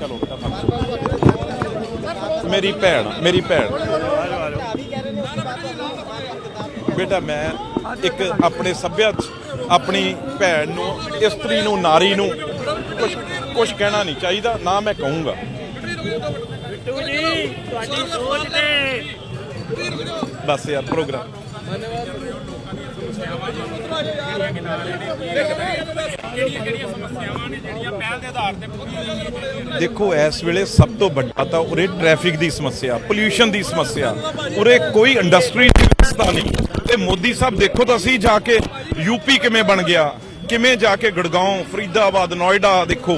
ਚਲੋ। ਮੇਰੀ ਭੈਣ ਮੇਰੀ ਭੈਣ। ਬੇਟਾ ਮੈਂ ਇੱਕ ਆਪਣੇ ਸੱਭਿਆ ਆਪਣੀ ਭੈਣ ਨੂੰ ਇਸਤਰੀ ਨੂੰ ਨਾਰੀ ਨੂੰ ਕੁਝ ਕੁਝ ਕਹਿਣਾ ਨਹੀਂ ਚਾਹੀਦਾ ਨਾ ਮੈਂ ਕਹੂੰਗਾ। ਬਿੱਟੂ ਜੀ ਤੁਹਾਡੀ ਸੋਚ ਤੇ। ਬਸ ਯਾਰ ਪ੍ਰੋਗਰਾਮ। ਦੇਖੋ, ਇਸ ਵੇਲੇ ਸਭ ਤੋਂ ਵੱਡਾ ਤਾਂ ਉਰੇ ਟ੍ਰੈਫਿਕ ਦੀ ਸਮੱਸਿਆ ਪੋਲਿਊਸ਼ਨ ਦੀ ਸਮੱਸਿਆ। ਉਰੇ ਕੋਈ ਇੰਡਸਟਰੀ ਦੀ ਵਿਵਸਥਾ ਨਹੀਂ। ਤੇ ਮੋਦੀ ਸਾਹਿਬ, ਦੇਖੋ ਤਾਂ ਅਸੀਂ ਜਾ ਕੇ ਯੂਪੀ ਕਿਵੇਂ ਬਣ ਗਿਆ, ਕਿਵੇਂ ਜਾ ਕੇ ਗੜਗਾਉਂ ਫਰੀਦਾਬਾਦ, ਨੋਇਡਾ, ਦੇਖੋ।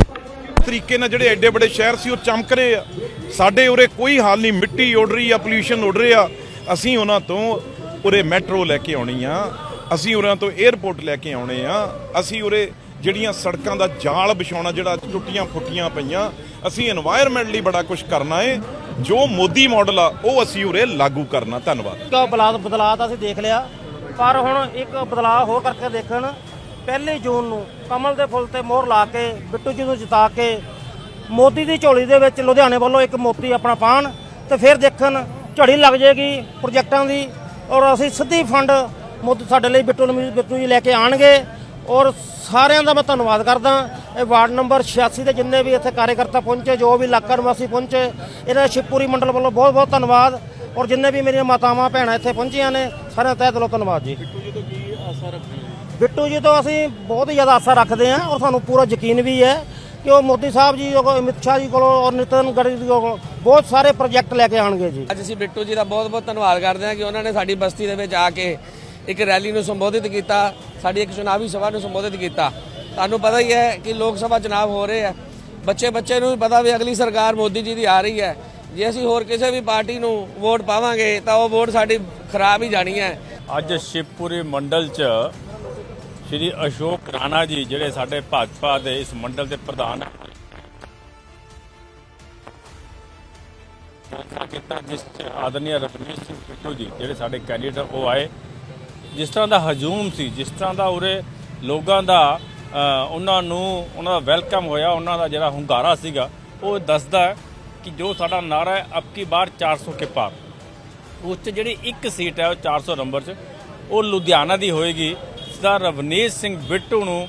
ਤਰੀਕੇ ਨਾਲ ਜਿਹੜੇ ਐਡੇ ਵੱਡੇ ਸ਼ਹਿਰ ਸੀ, ਉਹ ਚਮਕ ਰਹੇ ਆ। ਸਾਡੇ ਉਰੇ ਕੋਈ ਹਾਲ ਨਹੀਂ, ਮਿੱਟੀ ਉੱਡ ਰਹੀ ਆ ਪੋਲਿਊਸ਼ਨ ਉੱਡ ਰਿਹਾ। ਅਸੀਂ ਉਹਨਾਂ ਤੋਂ ਉਰੇ ਮੈਟਰੋ ਲੈ ਕੇ ਆਉਣੀ ਆ। ਅਸੀਂ ਉਰਾਂ ਤੋਂ 에어ਪੋਰਟ ਲੈ ਕੇ ਆਉਣੇ ਆ। ਅਸੀਂ ਉਰੇ ਜਿਹੜੀਆਂ ਸੜਕਾਂ ਦਾ ਜਾਲ ਵਿਛਾਉਣਾ, ਜਿਹੜਾ ਟੁੱਟੀਆਂ ਫੁੱਟੀਆਂ ਪਈਆਂ, ਅਸੀਂ এনवायरमेंट ਲਈ ਬੜਾ ਕੁਝ ਕਰਨਾ ਹੈ ਜੋ ਮੋਦੀ ਮਾਡਲ ਆ, ਉਹ ਅਸੀਂ ਉਰੇ ਲਾਗੂ ਕਰਨਾ। ਧੰਨਵਾਦ। ਕਾ ਬਲਾਦ ਬਦਲਾਅ ਤਾਂ ਅਸੀਂ ਦੇਖ ਲਿਆ। ਪਰ ਹੁਣ ਇੱਕ ਬਦਲਾਅ ਹੋ ਕਰਕੇ ਦੇਖਣ, ਪਹਿਲੀ ਜੂਨ ਨੂੰ ਕਮਲ ਦੇ ਫੁੱਲ ਤੇ ਮੋਹਰ ਲਾ ਕੇ, ਬਿੱਟੂ ਜੀ ਨੂੰ ਜਿਤਾ ਕੇ, ਮੋਦੀ ਦੀ ਝੋਲੀ ਦੇ ਵਿੱਚ ਲੁਧਿਆਣੇ ਵੱਲੋਂ ਇੱਕ ਮੋਤੀ ਆਪਣਾ ਪਾਣ ਤੇ ਫਿਰ ਦੇਖਣ ਝੜੀ ਲੱਗ ਜੇਗੀ ਪ੍ਰੋਜੈਕਟਾਂ ਦੀ ਔਰ ਅਸੀਂ ਸਿੱਧੀ ਫੰਡ ਮੋਦੀ ਸਾਡੇ ਲਈ ਬਿੱਟੂ ਨੂੰ ਬਿੱਟੂ ਜੀ ਲੈ ਕੇ ਆਣਗੇ। ਔਰ ਸਾਰਿਆਂ ਦਾ ਮੈਂ ਧੰਨਵਾਦ ਕਰਦਾ। ਇਹ ਵਾਰਡ ਨੰਬਰ 86 ਦੇ ਜਿੰਨੇ ਵੀ ਇੱਥੇ ਕਾਰਜਕਰਤਾ ਪਹੁੰਚੇ ਜੋ ਵੀ ਇਲਾਕਾ ਨਿਵਾਸੀ ਪਹੁੰਚੇ ਇਹਨਾਂ ਦਾ ਸ਼ਿਵਪੁਰੀ ਮੰਡਲ ਵੱਲੋਂ ਬਹੁਤ ਬਹੁਤ ਧੰਨਵਾਦ। ਔਰ ਜਿੰਨੇ ਵੀ ਮੇਰੀਆਂ ਮਾਤਾਵਾਂ ਭੈਣਾਂ ਇੱਥੇ ਪਹੁੰਚੀਆਂ ਨੇ ਸਾਰਿਆਂ ਦਾ ਤਹਿ ਦਿਲੋਂ ਧੰਨਵਾਦ ਜੀ। ਬਿੱਟੂ ਜੀ ਤੋਂ ਅਸੀਂ ਬਹੁਤ ਹੀ ਜ਼ਿਆਦਾ ਆਸਾ ਰੱਖਦੇ ਹਾਂ ਔਰ ਸਾਨੂੰ ਪੂਰਾ ਯਕੀਨ ਵੀ ਹੈ ਕਿ ਉਹ ਮੋਦੀ ਸਾਹਿਬ ਜੀ ਕੋਲ ਅਮਿਤ ਸ਼ਾਹ ਜੀ ਕੋਲੋਂ ਔਰ ਨਿਤਨ ਗਡਕਰੀ ਜੀ ਕੋਲੋਂ ਬਹੁਤ ਸਾਰੇ ਪ੍ਰੋਜੈਕਟ ਲੈ ਕੇ ਆਣਗੇ ਜੀ। ਅੱਜ ਅਸੀਂ ਬਿੱਟੂ ਜੀ ਦਾ ਬਹੁਤ-ਬਹੁਤ ਧੰਨਵਾਦ ਕਰਦੇ ਹਾਂ ਕਿ ਉਹਨਾਂ ਨੇ ਸਾਡੀ ਬਸਤੀ ਦੇ ਵਿੱਚ ਆ ਕੇ ਇੱਕ ਰੈਲੀ ਨੂੰ ਸੰਬੋਧਿਤ ਕੀਤਾ, ਸਾਡੀ ਇੱਕ ਚੁਣਾਵੀ ਸਭਾ ਨੂੰ ਸੰਬੋਧਿਤ ਕੀਤਾ। ਤੁਹਾਨੂੰ ਪਤਾ ਹੀ ਹੈ ਕਿ ਲੋਕ ਸਭਾ ਚੁਣਾਵ ਹੋ ਰਹੇ ਆ ਬੱਚੇ ਬੱਚੇ ਨੂੰ ਪਤਾ ਵੀ ਅਗਲੀ ਸਰਕਾਰ ਮੋਦੀ ਜੀ ਦੀ ਆ ਰਹੀ ਹੈ। ਜੇ ਅਸੀਂ ਹੋਰ ਕਿਸੇ ਵੀ ਪਾਰਟੀ ਨੂੰ ਵੋਟ ਪਾਵਾਂਗੇ, ਤਾਂ ਉਹ ਵੋਟ ਸਾਡੀ ਖਰਾਬ ਹੀ ਜਾਣੀ ਹੈ। ਅੱਜ ਸ਼ਿਵਪੁਰੀ ਮੰਡਲ ਚ ਸ਼੍ਰੀ ਅਸ਼ੋਕ ਰਾਣਾ ਜੀ ਜਿਹੜੇ ਸਾਡੇ ਭਾਜਪਾ ਦੇ ਇਸ ਮੰਡਲ ਦੇ ਪ੍ਰਧਾਨ ਹੈ ਕੀਤਾ ਜਿਸ ਆਦਰਨੀय ਰਵਨੀਤ ਸਿੰਘ ਬਿੱਟੂ ਜੀ ਜਿਹੜੇ ਸਾਡੇ ਕੈਂਡੀਡੇਟ ਉਹ ਆਏ। ਜਿਸ ਤਰ੍ਹਾਂ ਦਾ ਹਜੂਮ ਸੀ, ਜਿਸ ਤਰ੍ਹਾਂ ਦਾ ਉਰੇ ਲੋਕਾਂ ਦਾ ਉਹਨਾਂ ਨੂੰ, ਉਹਨਾਂ ਦਾ ਵੈਲਕਮ ਹੋਇਆ, ਉਹਨਾਂ ਦਾ ਜਿਹੜਾ ਹੁੰਗਾਰਾ ਸੀਗਾ, ਉਹ ਦੱਸਦਾ ਕਿ ਜੋ ਸਾਡਾ ਨਾਰਾ ਹੈ, ਅਬ ਕੀ ਬਾਰ 400 ਕੇ ਪਾਰ। ਉਸ 'ਚ ਜਿਹੜੀ ਇੱਕ ਸੀਟ ਹੈ, ਉਹ 400 ਨੰਬਰ 'ਚ, ਉਹ ਲੁਧਿਆਣਾ ਦੀ ਹੋਏਗੀ। ਸਰਦਾਰ ਰਵਨੀਤ ਸਿੰਘ ਬਿੱਟੂ ਨੂੰ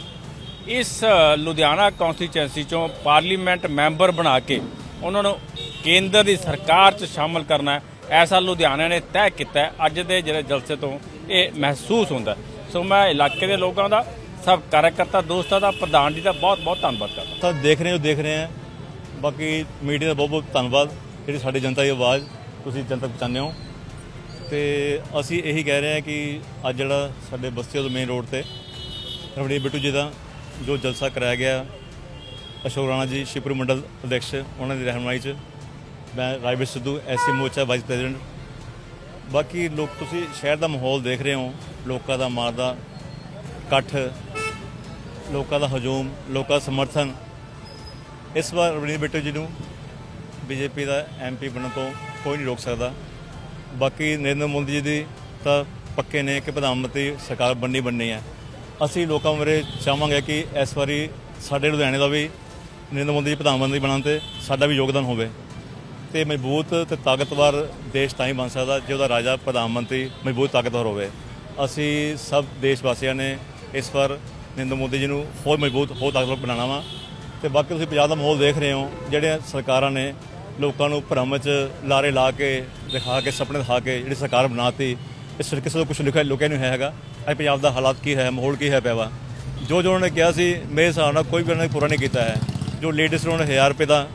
ਇਸ ਲੁਧਿਆਣਾ ਕੌਂਸਟੀਚੁਐਂਸੀ ਚੋਂ ਪਾਰਲੀਮੈਂਟ ਮੈਂਬਰ ਬਣਾ ਕੇ ਉਹਨਾਂ ਨੂੰ ਕੇਂਦਰ ਦੀ ਸਰਕਾਰ 'ਚ ਸ਼ਾਮਲ ਕਰਨਾ ਐਸਾ ਲੁਧਿਆਣਾ ਨੇ ਤੈਅ ਕੀਤਾ ਅੱਜ ਦੇ ਜਿਹੜੇ ਜਲਸੇ ਤੋਂ ਇਹ ਮਹਿਸੂਸ ਹੁੰਦਾ। ਸੋ ਮੈਂ ਇਲਾਕੇ ਦੇ ਲੋਕਾਂ ਦਾ, ਸਭ ਕਾਰਜਕਰਤਾ ਦੋਸਤਾਂ ਦਾ, ਪ੍ਰਧਾਨ ਜੀ ਦਾ ਬਹੁਤ ਬਹੁਤ ਧੰਨਵਾਦ ਕਰਦਾ। ਤਾਂ ਦੇਖ ਰਹੇ ਹੋ, ਦੇਖ ਰਹੇ ਆ ਬਾਕੀ ਮੀਡੀਆ ਦਾ ਬਹੁਤ ਬਹੁਤ ਧੰਨਵਾਦ। ਜਿਹੜੀ ਸਾਡੀ ਜਨਤਾ ਦੀ ਆਵਾਜ਼ ਤੁਸੀਂ ਜਨਤਾ ਤੱਕ ਪਹੁੰਚਾਉਂਦੇ ਹੋ। ਤੇ ਅਸੀਂ ਇਹੀ ਕਹਿ ਰਹੇ ਹਾਂ ਕਿ ਅੱਜ ਜਿਹੜਾ ਸਾਡੇ ਬਸਤੀ ਤੋਂ ਮੇਨ ਰੋਡ ਤੇ ਰਵਣੀ ਬਿੱਟੂ ਜੀ ਦਾ ਜੋ ਜਲਸਾ ਕਰਾਇਆ ਗਿਆ, ਅਸ਼ੋਕ ਰਾਣਾ ਜੀ, ਸ਼ਿਵਪੁਰੀ ਮੰਡਲ ਅਧਿਕਸ਼, ਉਹਨਾਂ ਦੀ ਰਹਿਨਮਾਈ 'ਚ ਮੈਂ Rajveer Sidhu, SC Morcha vice president ਬਾਕੀ ਲੋਕ ਤੁਸੀਂ ਸ਼ਹਿਰ ਦਾ ਮਾਹੌਲ ਦੇਖ ਰਹੇ ਹੋ, ਲੋਕਾਂ ਦਾ ਮਾਰਦਾ ਇਕੱਠ, ਲੋਕਾਂ ਦਾ ਹਜੂਮ, ਲੋਕਾਂ ਦਾ ਸਮਰਥਨ। ਇਸ ਵਾਰ ਰਵਨੀਤ ਬਿੱਟੂ ਜੀ ਨੂੰ ਬੀਜੇਪੀ ਦਾ ਐਮਪੀ ਬਣਨ ਤੋਂ ਕੋਈ ਨਹੀਂ ਰੋਕ ਸਕਦਾ। ਬਾਕੀ ਨਰਿੰਦਰ ਮੋਦੀ ਜੀ ਦੀ ਤਾਂ ਪੱਕੇ ਨੇ ਕਿ ਪ੍ਰਧਾਨ ਮੰਤਰੀ ਸਰਕਾਰ ਬਣਨੀ ਬਣਨੀ ਹੈ। ਅਸੀਂ ਲੋਕਾਂ ਬਾਰੇ ਚਾਹਾਂਗੇ ਕਿ ਇਸ ਵਾਰੀ ਸਾਡੇ ਲੁਧਿਆਣੇ ਦਾ ਵੀ ਨਰਿੰਦਰ ਮੋਦੀ ਜੀ ਪ੍ਰਧਾਨ ਮੰਤਰੀ ਬਣਨ ਤੇ ਸਾਡਾ ਵੀ ਯੋਗਦਾਨ ਹੋਵੇ। ਤੇ ਮਜ਼ਬੂਤ ਤੇ ਤਾਕਤਵਰ ਦੇਸ਼ ਤਾਂ ਹੀ ਬਣ ਸਕਦਾ, ਜੇ ਉਹਦਾ ਰਾਜਾ, ਪ੍ਰਧਾਨ ਮੰਤਰੀ ਮਜ਼ਬੂਤ ਤਾਕਤਵਰ ਹੋਵੇ। ਅਸੀਂ ਸਭ ਦੇਸ਼ ਵਾਸੀਆਂ ਨੇ ਇਸ ਵਾਰ ਨਰਿੰਦਰ ਮੋਦੀ ਜੀ ਨੂੰ ਹੋਰ ਮਜ਼ਬੂਤ, ਹੋਰ ਤਾਕਤਵਰ ਬਣਾਉਣਾ ਵਾ। ਤੇ ਬਾਕੀ ਤੁਸੀਂ ਪੰਜਾਬ ਦਾ ਮਾਹੌਲ ਦੇਖ ਰਹੇ ਹੋ, ਜਿਹੜੀਆਂ ਸਰਕਾਰਾਂ ਨੇ ਲੋਕਾਂ ਨੂੰ ਭਰਮ 'ਚ ਲਾਰੇ ਲਾ ਕੇ, ਦਿਖਾ ਕੇ, ਸੁਪਨੇ ਦਿਖਾ ਕੇ ਜਿਹੜੀ ਸਰਕਾਰ ਬਣਾਤੀ, ਇਸ ਵਿੱਚ ਕਿਸੇ ਤੋਂ ਕੁਝ ਲਿਖਿਆ, ਲੁਕਿਆ ਨਹੀਂ ਹੈਗਾ। ਅੱਜ ਪੰਜਾਬ ਦਾ ਹਾਲਾਤ ਕੀ ਹੈ, ਮਾਹੌਲ ਕੀ ਹੈ ਪਿਆ ਵਾ। ਜੋ ਜੋ ਉਹਨਾਂ ਨੇ ਕਿਹਾ ਸੀ, ਮੇਰੇ ਹਿਸਾਬ ਨਾਲ ਕੋਈ ਵੀ ਉਹਨਾਂ ਨੇ ਪੂਰਾ ਨਹੀਂ ਕੀਤਾ ਹੈ। ਜੋ ਲੇਟੈਸਟ ਉਹਨਾਂ ਨੇ 1000 ਰੁਪਏ ਦਾ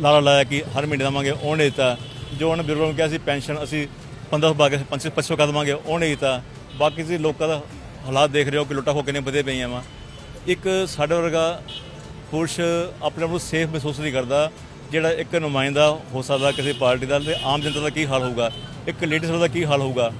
ਲਾਰਾ ਲਾਇਆ ਕਿ ਹਰ ਮਹੀਨੇ ਦੇਵਾਂਗੇ ਉਹਨੇ ਦਿੱਤਾ। ਜੋ ਉਹਨੇ ਬਿਰੋਂ ਨੂੰ ਕਿਹਾ ਸੀ, ਪੈਨਸ਼ਨ ਅਸੀਂ 1500 ਪਾ ਕੇ 500 ਕਰ ਦੇਵਾਂਗੇ ਉਹਨੇ ਦਿੱਤਾ। ਬਾਕੀ ਤੁਸੀਂ ਲੋਕਾਂ ਦਾ ਹਾਲਾਤ ਦੇਖ ਰਹੇ ਹੋ ਕਿ ਲੁੱਟਾ ਖੋ ਕਿੰਨੇ ਵਧੇ ਪਈਆਂ ਵਾ। ਇੱਕ ਸਾਡੇ ਵਰਗਾ ਪੁਰਸ਼ ਆਪਣੇ ਆਪ ਨੂੰ ਸੇਫ ਮਹਿਸੂਸ ਨਹੀਂ ਕਰਦਾ, ਜਿਹੜਾ ਇੱਕ ਨੁਮਾਇੰਦਾ ਹੋ ਸਕਦਾ ਕਿਸੇ ਪਾਰਟੀ ਦਾ ਤੇ ਆਮ ਜਨਤਾ ਦਾ ਕੀ ਹਾਲ ਹੋਊਗਾ? ਇੱਕ ਲੇਡੀਜ਼ ਦਾ ਕੀ ਹਾਲ ਹੋਊਗਾ?